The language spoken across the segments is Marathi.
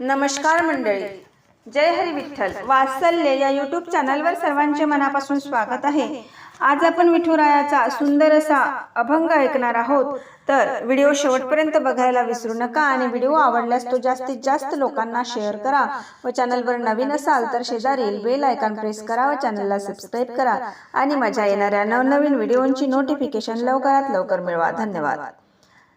नमस्कार मंडळी. जय हरी विठ्ठल. वात्सल्य या यूट्यूब चॅनलवर सर्वांचे मनापासून स्वागत आहे. आज आपण विठुरायाचा सुंदर असा अभंग ऐकणार आहोत. तर व्हिडिओ शेवटपर्यंत बघायला विसरू नका आणि व्हिडिओ आवडल्यास तो जास्तीत जास्त लोकांना शेअर करा व चॅनलवर नवीन असाल तर शेजारील बेल आयकॉन प्रेस करा व चॅनलला सबस्क्राईब करा. आणि माझ्या येणाऱ्या नवनवीन व्हिडिओंची नोटिफिकेशन लवकरात लवकर मिळवा. धन्यवाद.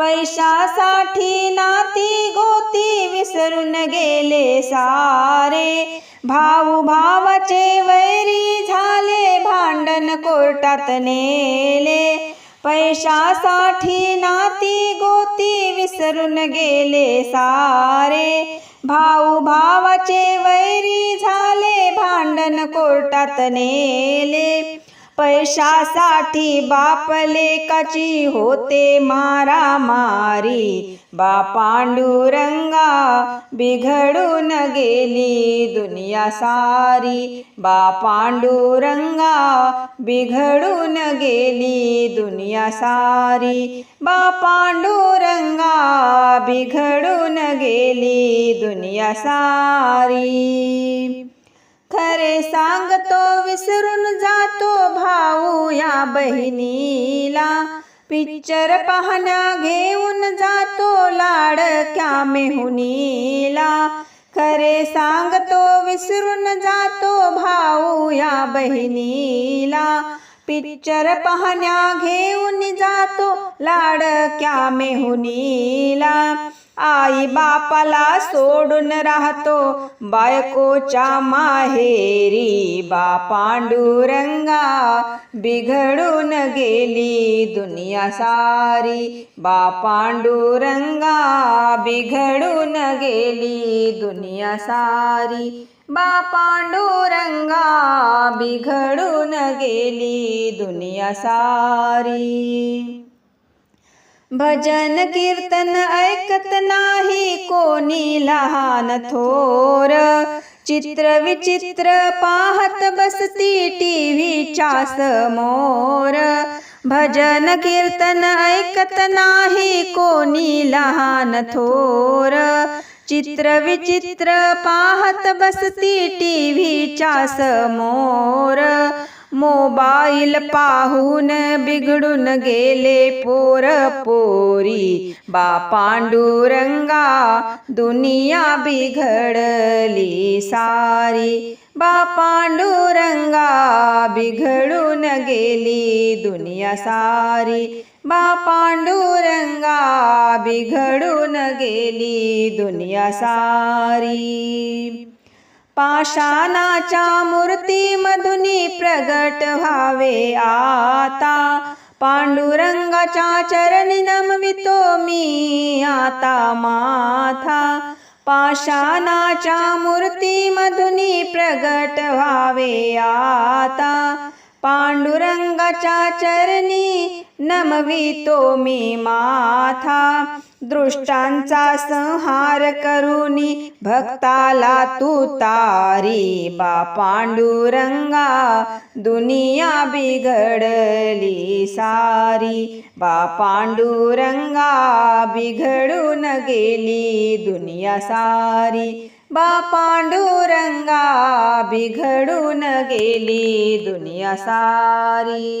पैशासाठी नाती गोती विसरून गेले सारे. भाऊ भावाचे वैरी झाले भांडण कोर्टात नेले. पैशासाठी नाती गोती विसरून गेले सारे. भाऊ भावाचे वैरी झाले भांडण कोर्टात नेले. पैशासाठी बाप लेकाची होते मारामारी. बा पांडुरंगा बिघडून गेली दुनिया सारी. बा पांडुरंगा बिघडून गेली दुनिया सारी. बा पांडुरंगा बिघडून गेली दुनिया सारी. खरे सांगतो विसरून जातो भाऊ या बहिणीला. पिक्चर पाहण्या घेऊन जातो लाडक्या मेहुनीला खरे सांगतो विसरून जातो भाऊ या बहिणीला. पिक्चर पाहण्या घेऊन जातो लाडक्या मेहुनीला आई बापाला सोडून राहतो बायकोच्या माहेरी बा पांडुरंगा. बिघडून गेली दुनिया सारी बा पांडुरंगा. बिघडून गेली दुनिया सारी बा पांडुरंगा. बिघडून गेली दुनिया सारी. भजन कीर्तन ऐकत नाही कोणी लहान थोर. चित्र विचित्र पाहत बसती टीव्हीच्या समोर. भजन कीर्तन ऐकत नाही कोणी लहान थोर. चित्र विचित्र पाहत बसती टीव्हीच्या समोर. मोबाईल पाहून बिघडून गेले पोर पोरी. बा पांडुरंगा दुनिया बिघडली सारी. बा पांडुरंगा बिघडून गेली दुनिया सारी. बा पांडुरंगा बिघडून गेली दुनिया सारी. पाषाणाच्या मूर्तीमधुनी प्रगट व्हावे आता. पांडुरंगाच्या चरणी नमवितो मी आता माथा. पाषाणाच्या मूर्तीमधुनी प्रगट व्हावे आता. पांडुरंगाच्या चरणी नमवितो मी माथा. दृष्टांचा संहार करुनी भक्ताला तू तारी बा. पांडुरंगा दुनिया बिघडली सारी. बा. पांडुरंगा बिघडून गेली दुनिया सारी. बा पांडुरंगा बिघडून गेली दुनिया सारी.